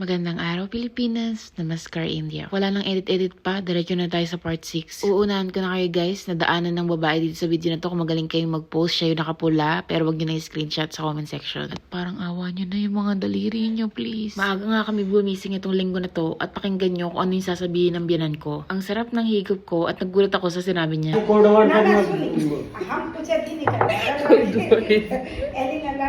Magandang araw Pilipinas, Namaskar India. Wala nang edit-edit pa, diretso na tayo sa part 6. Uunahan ko na kayo guys, nadaanan ng babae dito sa video na to. Kung magaling kayong mag-post, siya yung nakapula, pero wag nyo na i-screenshot sa comment section. At parang awa nyo na yung mga daliri nyo, please. Maaga nga kami bumising itong linggo na to at pakinggan nyo kung ano yung sasabihin ng biyanan ko. Ang sarap ng higop ko at nagulat ako sa sinabi niya. Code word ना ना मत सुनिए हम पूछे थी नहीं करना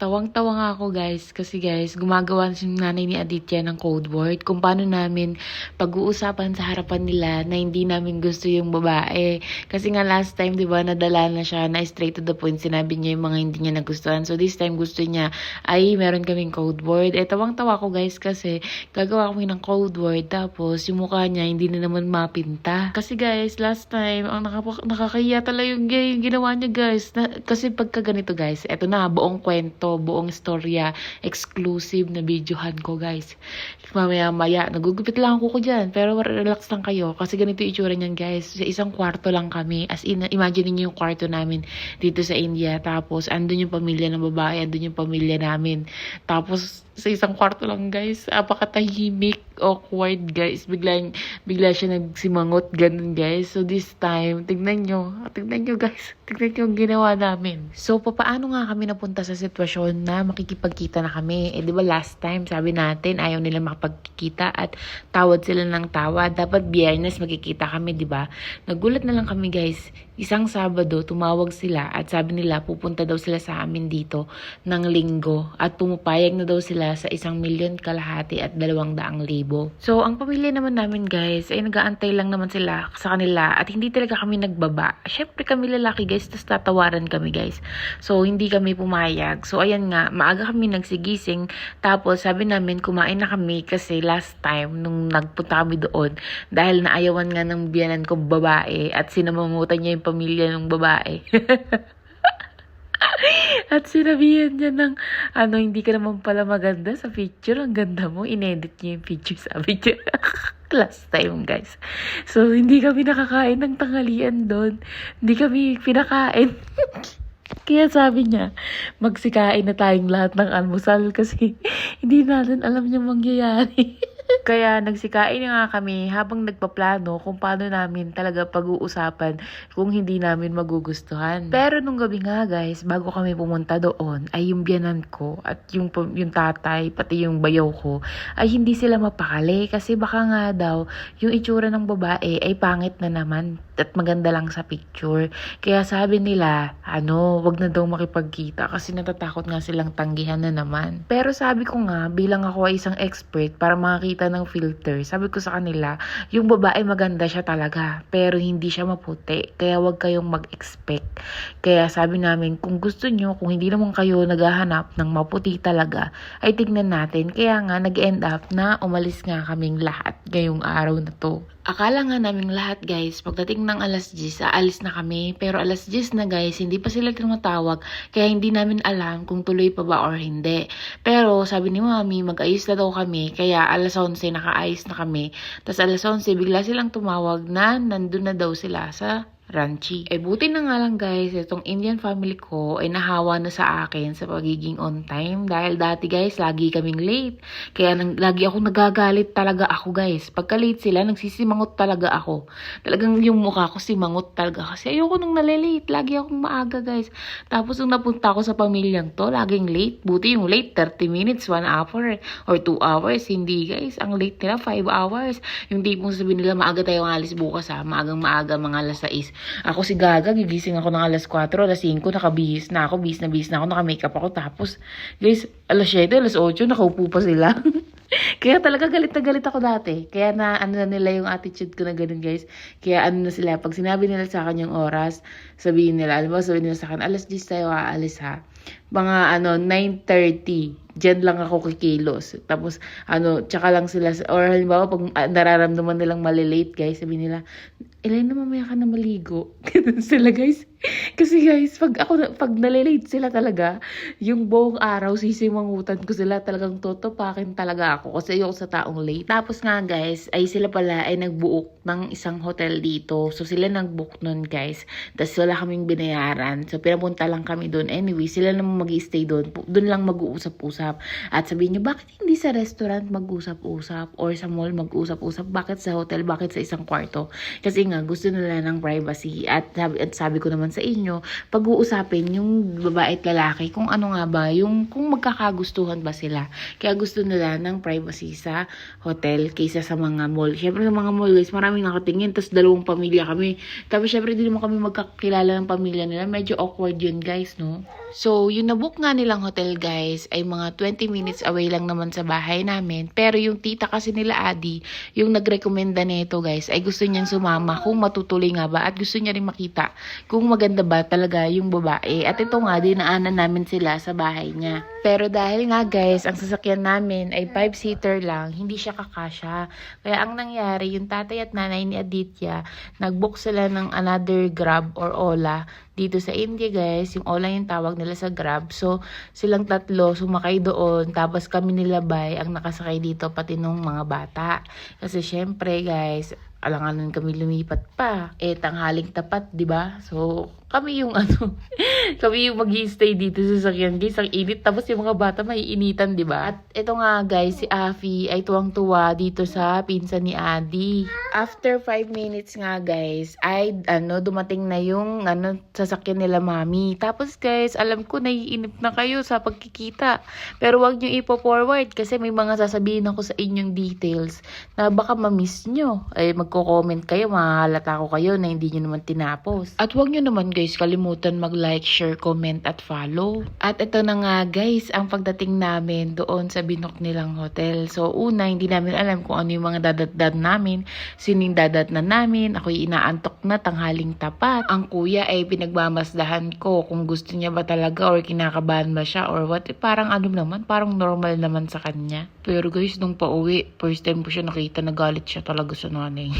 Tawang-tawa nga ako guys kasi guys gumagawa si nanay ni Aditya ng code word kung paano namin pag-uusapan sa harapan nila na hindi namin gusto yung babae. Kasi nga last time 'di ba nadala na siya na straight to the point sinabi niya yung mga hindi niya nagustuhan. So this time gusto niya ay meron kaming code word. Eh tawang-tawa ko guys kasi gagawa kami ng code word tapos yung mukha niya hindi na naman mapinta. Kasi guys last time ang nakakahiya talaga yung, yung ginawa niya guys. Na, kasi pagka ganito guys, eto na buong kwento, buong istorya, exclusive na videohan ko guys. Mamaya maya, nagugupit lang ako ko dyan. Pero relax lang kayo. Kasi ganito itsura niyan guys. Sa isang kwarto lang kami. As in, imagine niyo yung kwarto namin dito sa India. Tapos, andun yung pamilya ng babae, andun yung pamilya namin. Tapos, sa isang kwarto lang guys, apakatahimik, awkward guys. Bigla, bigla siya nagsimangot, ganun guys. So this time, tignan nyo, tignan nyo guys, tignan nyo yung ginawa namin. So papaano nga kami napunta sa sitwasyon na makikipagkita na kami? Eh di ba last time, sabi natin, ayaw nila makapagkita at tawad sila ng tawad. Dapat biyernes magkikita kami, di ba? Nagulat na lang kami guys. Isang Sabado, tumawag sila at sabi nila pupunta daw sila sa amin dito ng linggo at pumupayag na daw sila sa isang milyon kalahati at dalawang daang libo. So, ang pamilya naman namin guys ay nag-aantay lang naman sila sa kanila at hindi talaga kami nagbaba. Syempre kami lalaki guys, tapos tatawaran kami guys. So, hindi kami pumayag. So, ayan nga, maaga kami nagsigising tapos sabi namin kumain na kami kasi last time nung nagpunta kami doon dahil naayawan nga ng biyanan ko babae at sinamamutan niya yung pamilya ng babae. At sinabihan niya ng, ano, hindi ka naman pala maganda sa picture. Ang ganda mo. Inedit niya yung picture, sabi niya. Last time, guys. So, hindi kami nakakain ng tanghalian doon. Hindi kami pinakain. Kaya sabi niya, magsikain na tayong lahat ng almusal kasi hindi natin alam yung mangyayari. Kaya nagsikain na nga kami habang nagpaplano kung paano namin talaga pag-uusapan kung hindi namin magugustuhan. Pero nung gabi nga guys, bago kami pumunta doon, ay yung biyanan ko at yung, yung tatay, pati yung bayaw ko, ay hindi sila mapakali kasi baka nga daw yung itsura ng babae ay pangit na naman at maganda lang sa picture. Kaya sabi nila, ano, wag na daw makipagkita kasi natatakot nga silang tanggihan na naman. Pero sabi ko nga, bilang ako ay isang expert para makakita ng filter, sabi ko sa kanila, yung babae maganda siya talaga, pero hindi siya maputi. Kaya wag kayong mag-expect. Kaya sabi namin, kung gusto nyo, kung hindi naman kayo naghahanap ng maputi talaga, ay tignan natin. Kaya nga, nag-end up na umalis nga kaming lahat ngayong araw na to. Akala nga naming lahat guys, pagdating ng alas 10, aalis na kami. Pero alas 10 na guys, hindi pa sila tumatawag. Kaya hindi namin alam kung tuloy pa ba or hindi. Pero sabi ni mami, mag-ayos na daw kami. Kaya alas 11, nakaayos na kami. Tapos alas 11, bigla silang tumawag na nandun na daw sila sa Ranchi. Eh buti na nga lang guys, itong Indian family ko ay nahawa na sa akin sa pagiging on time. Dahil dati guys, lagi kaming late. Kaya nang, lagi ako nagagalit talaga ako guys. Pagka late sila, nagsisimangot talaga ako. Talagang yung mukha ko simangot talaga. Kasi ayoko nung nalilate. Lagi akong maaga guys. Tapos nung napunta ako sa pamilyang to, laging late. Buti yung late, 30 minutes, 1 hour, or 2 hours. Hindi guys, ang late nila, 5 hours. Yung tipong sabihin nila, maaga tayo alis bukas ha. Maagang maaga, mga alas 6. Ako si Gaga, gigising ako ng alas 4, alas 5, nakabihis na ako, bihis na bihis na ako, naka-makeup ako. Tapos, guys, alas 7, alas 8, nakaupo pa sila. Kaya talaga galit na galit ako dati. Kaya na ano na nila yung attitude ko na ganun guys. Kaya ano na sila, pag sinabi nila sa akin yung oras, sabihin nila, alam mo, sabihin nila sa akin, alas 10 tayo aalis ha. Mga ano 9:30 diyan lang ako kikilos. Tapos ano tsaka lang sila or halimbawa pag ah, nararamdaman nilang malilate guys sabi nila Elena mamaya ka na maligo. Ganun sila guys. Kasi guys pag ako pag nalilate sila talaga yung buong araw sisimangutan ko sila. Talagang totopakin talaga ako kasi ayoko sa taong late. Tapos nga guys ay sila pala ay nagbuok ng isang hotel dito. So sila nagbook nun guys. Tapos wala kaming binayaran. So pinapunta lang kami doon anyway sila naman mag stay doon doon lang mag-uusap-usap. At sabihin nyo bakit hindi sa restaurant mag-usap-usap or sa mall mag-usap-usap? Bakit sa hotel? Bakit sa isang kwarto? Kasi nga gusto nila ng privacy. At sabi, at sabi ko naman sa inyo pag-uusapin yung babae at lalaki kung ano nga ba yung kung magkakagustuhan ba sila. Kaya gusto nila ng privacy sa hotel kaysa sa mga mall. Syempre sa mga mall guys maraming nakatingin. Tapos dalawang pamilya kami. Tapos syempre di naman kami magkakilala ng pamilya nila. Medyo awkward yun guys no? So, yung nabook nga nilang hotel guys ay mga 20 minutes away lang naman sa bahay namin. Pero yung tita kasi nila Adi, yung nagrekomenda nito guys, ay gusto niyang sumama kung matutuloy nga ba at gusto niya rin makita kung maganda ba talaga yung babae. At ito nga, dinaanan namin sila sa bahay niya. Pero dahil nga guys, ang sasakyan namin ay 5-seater lang, hindi siya kakasya. Kaya ang nangyari, yung tatay at nanay ni Aditya, nagbook sila ng another Grab or Ola dito sa India guys. Yung Ola yung tawag nila sa Grab. So, silang tatlo sumakay doon. Tapos kami nilabay ang nakasakay dito pati nung mga bata. Kasi syempre guys, alanganan kami lumipat pa. Eh, tanghaling tapat, di ba? So, kami yung ano, kami yung mag stay dito sa sakyan guys. Ang init. Tapos yung mga bata maiinitan, di ba? At ito nga guys, si Afi ay tuwang-tuwa dito sa pinsan ni Adi. After 5 minutes nga guys, ay ano, dumating na yung ano, sasakyan nila mami. Tapos guys, alam ko naiinip na kayo sa pagkikita. Pero wag nyo ipo-forward kasi may mga sasabihin ako sa inyong details na baka ma-miss nyo. Ay magko-comment kayo, mahalata ko kayo na hindi nyo naman tinapos. At wag nyo naman guys kalimutan mag-like, share, comment at follow. At ito na nga guys, ang pagdating namin doon sa binok nilang hotel. So una, hindi namin alam kung ano yung mga dadatdad namin, sining dadat na namin, ako'y inaantok na tanghaling tapat. Ang kuya ay pinagmamasdahan ko kung gusto niya ba talaga or kinakabahan ba siya or what. Eh, parang ano naman, parang normal naman sa kanya. Pero guys, nung pauwi, first time ko siya nakita, nagalit siya talaga sa nanay.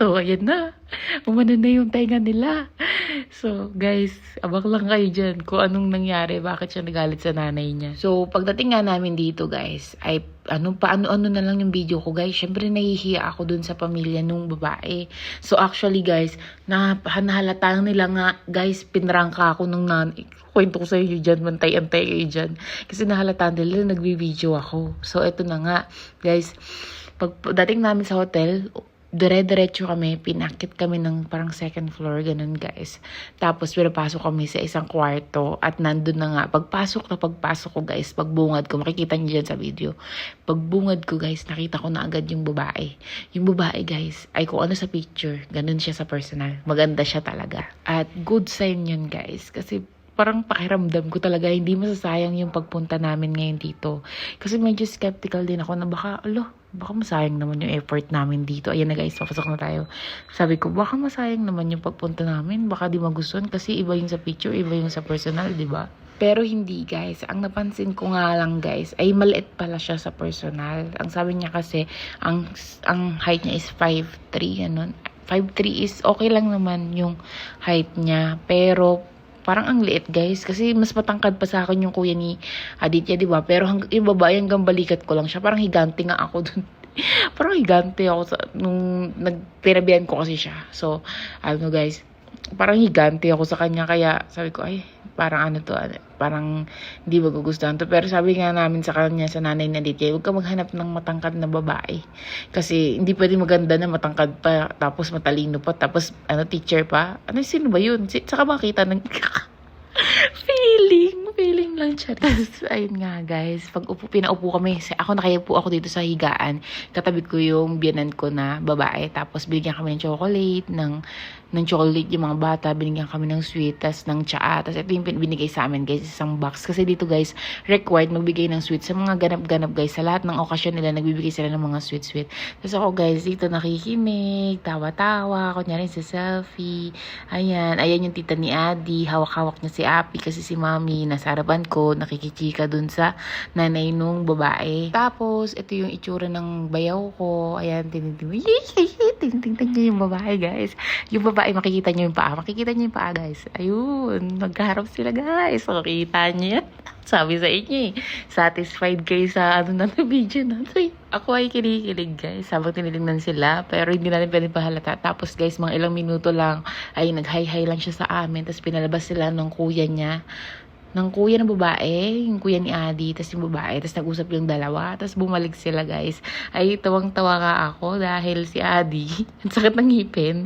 So, ayan na. Umano na yung tainga nila. So, guys, abak lang kayo dyan kung anong nangyari, bakit siya nagalit sa nanay niya. So, pagdating nga namin dito, guys, ay ano pa ano-ano na lang yung video ko, guys. Syempre, nahihiya ako dun sa pamilya nung babae. So, actually, guys, na, nahalata nila nga, guys, pinrangka ako nung nanay. Kwento ko sa inyo dyan, mantay-antay kayo dyan. Kasi nahalata nila, nagbi-video ako. So, eto na nga, guys. Pag dating namin sa hotel, dire-diretso kami, pinakit kami ng parang second floor, ganun guys. Tapos pinapasok kami sa isang kwarto at nandun na nga, pagpasok na pagpasok ko guys, pagbungad ko, makikita niyo dyan sa video. Pagbungad ko guys, nakita ko na agad yung babae. Yung babae guys, ay kung ano sa picture, ganun siya sa personal. Maganda siya talaga. At good sign yun guys, kasi parang pakiramdam ko talaga hindi masasayang yung pagpunta namin ngayon dito. Kasi medyo skeptical din ako na baka, alo, baka masayang naman yung effort namin dito. Ayan na guys, papasok na tayo. Sabi ko, baka masayang naman yung pagpunta namin. Baka di magustuhan kasi iba yung sa picture, iba yung sa personal, di ba? Pero hindi guys, ang napansin ko nga lang guys, ay maliit pala siya sa personal. Ang sabi niya kasi, ang, ang height niya is 5'3", ano. 5'3 is okay lang naman yung height niya. Pero parang ang liit guys. Kasi mas matangkad pa sa akin yung kuya ni Aditya di ba? Pero hang, yung babae hanggang balikat ko lang siya. Parang higante nga ako dun. Parang higante ako sa, nung nagtirabihan ko kasi siya. So ano guys parang higante ako sa kanya kaya sabi ko ay parang ano to ano, parang hindi magugustuhan to pero sabi nga namin sa kanya sa nanay na Aditya huwag ka maghanap ng matangkad na babae kasi hindi pwede maganda na matangkad pa tapos matalino pa tapos ano teacher pa ano sino ba yun Si- saka makita ng feeling feeling lang, Charis. Ayun nga, guys. Pag upo, pinaupo kami, ako nakayupo ako dito sa higaan. Katabi ko yung biyanan ko na babae. Tapos binigyan kami ng chocolate, ng, ng chocolate yung mga bata. Binigyan kami ng sweet, tas ng tsaa. Tas ito yung binigay sa amin, guys, isang box. Kasi dito, guys, required magbigay ng sweet sa mga ganap-ganap, guys. Sa lahat ng okasyon nila, nagbibigay sila ng mga sweet-sweet. Tapos ako, guys, dito nakikinig, tawa-tawa, kunyari sa selfie. Ayan, ayan yung tita ni Adi. Hawak-hawak niya si Api kasi si Mami nasa harapan ko, nakikichika dun sa nanay nung babae. Tapos, ito yung itsura ng bayaw ko. Ayan, tinitingnan. Tinitingnan yung babae, guys. Yung babae, makikita niyo yung paa. Makikita niyo yung paa, guys. Ayun, magkaharap sila, guys. Makikita niyo yan. Sabi sa inyo eh, satisfied kayo sa ano na na video natin. Ako ay kinikilig guys, habang tinitingnan sila, pero hindi natin pwede pahalata. Tapos guys, mga ilang minuto lang, ay nag-hi-hi lang siya sa amin, tapos pinalabas sila ng kuya niya, ng kuya ng babae, yung kuya ni Adi, tapos yung babae, tapos nag-usap yung dalawa, tapos bumalik sila guys. Ay, tawang-tawa nga ako dahil si Adi, ang sakit ng ngipin.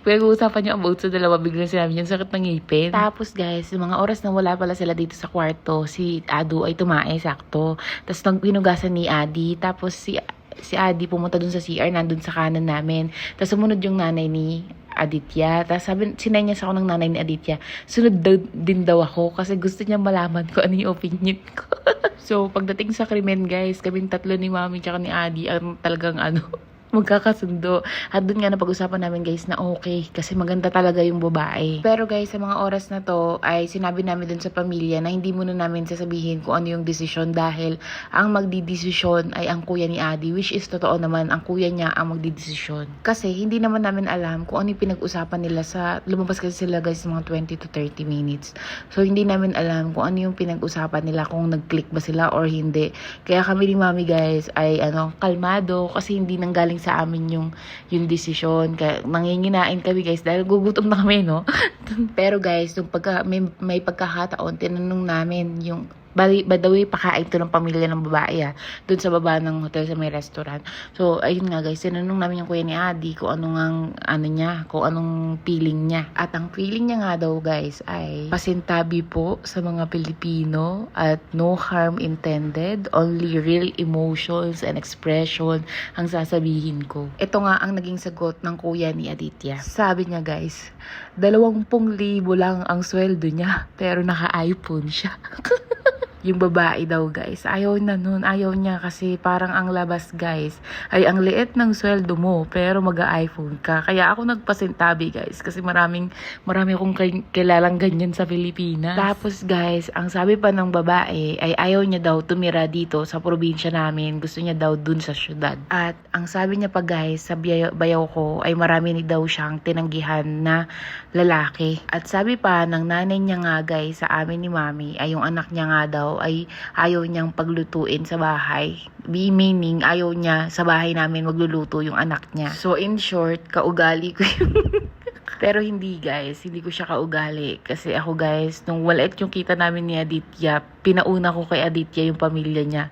Pinag-uusapan niya about sa dalawa, biglang sinabi niya, ang sakit ng ngipin. Tapos guys, yung mga oras na wala pala sila dito sa kwarto, si Adu ay tumae, sakto. Tapos nag binugasan ni Adi, tapos si si Adi pumunta dun sa CR, nandun sa kanan namin. Tapos sumunod yung nanay ni Aditya. Tapos sabi, sinay niya sa ako ng nanay ni Aditya. Sunod daw, din daw ako kasi gusto niya malaman ko ano yung opinion ko. so, pagdating sa krimen guys, kaming tatlo ni Mami tsaka ni Adi ang talagang ano, magkakasundo. At dun nga na pag-usapan namin guys na okay kasi maganda talaga yung babae. Pero guys, sa mga oras na to ay sinabi namin dun sa pamilya na hindi muna namin sasabihin kung ano yung desisyon dahil ang magdidesisyon ay ang kuya ni Adi which is totoo naman ang kuya niya ang magdidesisyon. Kasi hindi naman namin alam kung ano yung pinag-usapan nila sa lumabas kasi sila guys mga 20 to 30 minutes. So hindi namin alam kung ano yung pinag-usapan nila kung nag-click ba sila or hindi. Kaya kami ni Mami guys ay ano kalmado kasi hindi nanggaling sa amin yung yung desisyon. Kaya nanginginain kami guys dahil gugutom na kami no. Pero guys, yung pagka, may, may pagkakataon, tinanong namin yung Bali, by the way, pakain to ng pamilya ng babae ah. Doon sa baba ng hotel sa may restaurant. So, ayun nga guys, tinanong namin yung kuya ni Adi kung ano nga, ano niya, kung anong feeling niya. At ang feeling niya nga daw guys ay pasintabi po sa mga Pilipino at no harm intended, only real emotions and expression ang sasabihin ko. Ito nga ang naging sagot ng kuya ni Aditya. Sabi niya guys, dalawampung libo lang ang sweldo niya, pero naka-iPhone siya. yung babae daw guys. Ayaw na nun. Ayaw niya kasi parang ang labas guys ay ang liit ng sweldo mo pero mag-iPhone ka. Kaya ako nagpasintabi guys kasi maraming marami akong kilalang ganyan sa Pilipinas. Tapos guys, ang sabi pa ng babae ay ayaw niya daw tumira dito sa probinsya namin. Gusto niya daw dun sa syudad. At ang sabi niya pa guys sa bayaw ko ay marami ni daw siyang tinanggihan na lalaki. At sabi pa ng nanay niya nga guys sa amin ni mami ay yung anak niya nga daw ay ayaw niyang paglutuin sa bahay. Be meaning ayaw niya sa bahay namin magluluto yung anak niya. So in short, kaugali ko yung Pero hindi guys, hindi ko siya kaugali. Kasi ako guys, nung walit yung kita namin ni Aditya, pinauna ko kay Aditya yung pamilya niya.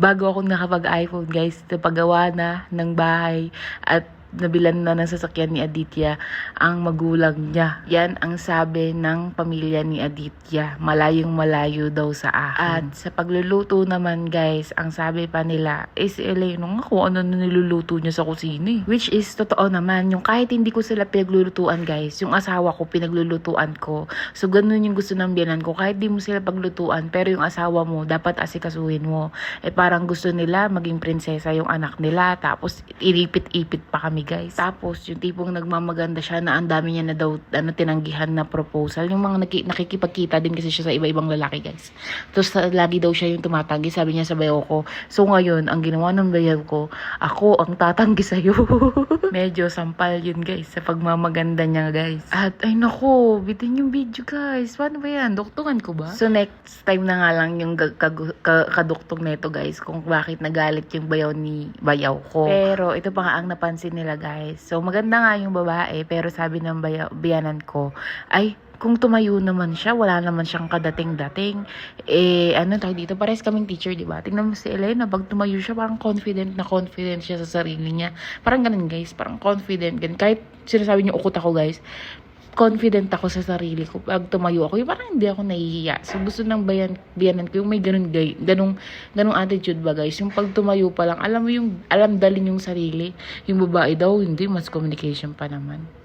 Bago ako nakapag-iPhone guys, napagawa na ng bahay at nabilan na ng sasakyan ni Aditya ang magulang niya. Yan ang sabi ng pamilya ni Aditya. Malayong malayo daw sa akin. At sa pagluluto naman guys, ang sabi pa nila is Eleno nga kung ano na niluluto niya sa kusina eh. Which is totoo naman. Yung kahit hindi ko sila pinaglulutuan guys, yung asawa ko pinaglulutuan ko. So ganun yung gusto ng biyanan ko. Kahit di mo sila paglutuan, pero yung asawa mo, dapat asikasuhin mo. Eh parang gusto nila maging prinsesa yung anak nila. Tapos ilipit-ipit pa kami guys. Tapos yung tipong nagmamaganda siya na ang dami niya na daw ano, tinanggihan na proposal. Yung mga naki, nakikipagkita din kasi siya sa iba-ibang lalaki guys. Tapos lagi daw siya yung tumatanggi. Sabi niya sa bayaw ko. So ngayon, ang ginawa ng bayaw ko, ako ang tatanggi sa'yo. Medyo sampal yun guys sa pagmamaganda niya guys. At ay nako, bitin yung video guys. Paano ba yan? Doktungan ko ba? So next time na nga lang yung gag- kag- ka- kaduktong neto guys kung bakit nagalit yung bayaw ni bayaw ko. Pero ito pa nga ang napansin nila guys. So maganda nga yung babae pero sabi ng biyanan ko ay kung tumayo naman siya, wala naman siyang kadating-dating. Eh, ano tayo dito? Pares kaming teacher, di ba? Tingnan mo si Elena, pag tumayo siya, parang confident na confident siya sa sarili niya. Parang ganun, guys. Parang confident. Ganun. Kahit sinasabi niyo, ukot ako, guys. Confident ako sa sarili ko pag tumayo ako. Yung parang hindi ako nahihiya. So, gusto ng bayan, biyanan ko yung may ganun, gay, ganung, ganung attitude ba guys. Yung pag tumayo pa lang, alam mo yung, alam dalin yung sarili. Yung babae daw, hindi, mas communication pa naman.